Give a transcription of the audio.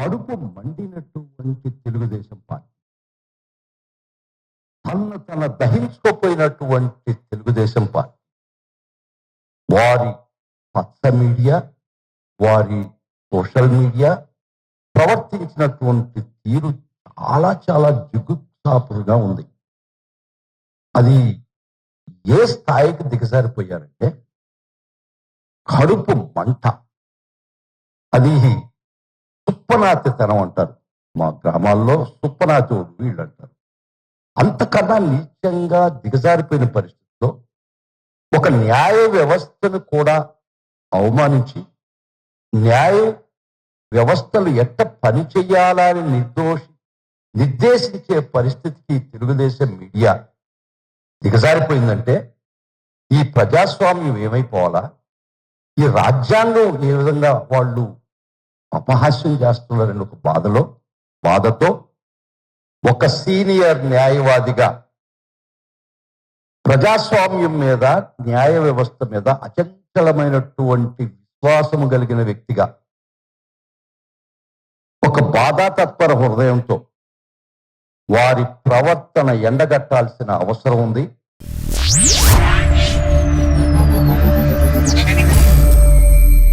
కడుపు మండినటువంటి తెలుగుదేశం పార్టీ తన తన దహించుకోపోయినటువంటి తెలుగుదేశం పార్టీ వారి పచ్చ మీడియా వారి సోషల్ మీడియా ప్రవర్తించినటువంటి తీరు చాలా చాలా జిగుప్సాపురుగా ఉంది. అది ఏ స్థాయికి దిగజారిపోయారంటే కడుపు మంట. అది సుప్పనాతితనం అంటారు. మా గ్రామాల్లో సుప్పనాతి వీళ్ళు అంటారు. అంతకన్నా నీచంగా దిగజారిపోయిన పరిస్థితిలో ఒక న్యాయ వ్యవస్థను కూడా అవమానించి న్యాయ వ్యవస్థలు ఎట్ట పనిచేయాలని నిర్దోషి నిర్దేశించే పరిస్థితికి తెలుగుదేశం మీడియా దిగజారిపోయిందంటే ఈ ప్రజాస్వామ్యం ఏమైపోవాలా? ఈ రాజ్యాంగం ఏ విధంగా వాళ్ళు అపహాస్యం చేస్తున్నారని ఒక బాధలో బాధతో ఒక సీనియర్ న్యాయవాదిగా ప్రజాస్వామ్యం మీద న్యాయ వ్యవస్థ మీద అచంచలమైనటువంటి విశ్వాసము కలిగిన వ్యక్తిగా ఒక బాధాతత్పర హృదయంతో వారి ప్రవర్తన ఎండగట్టాల్సిన అవసరం ఉంది.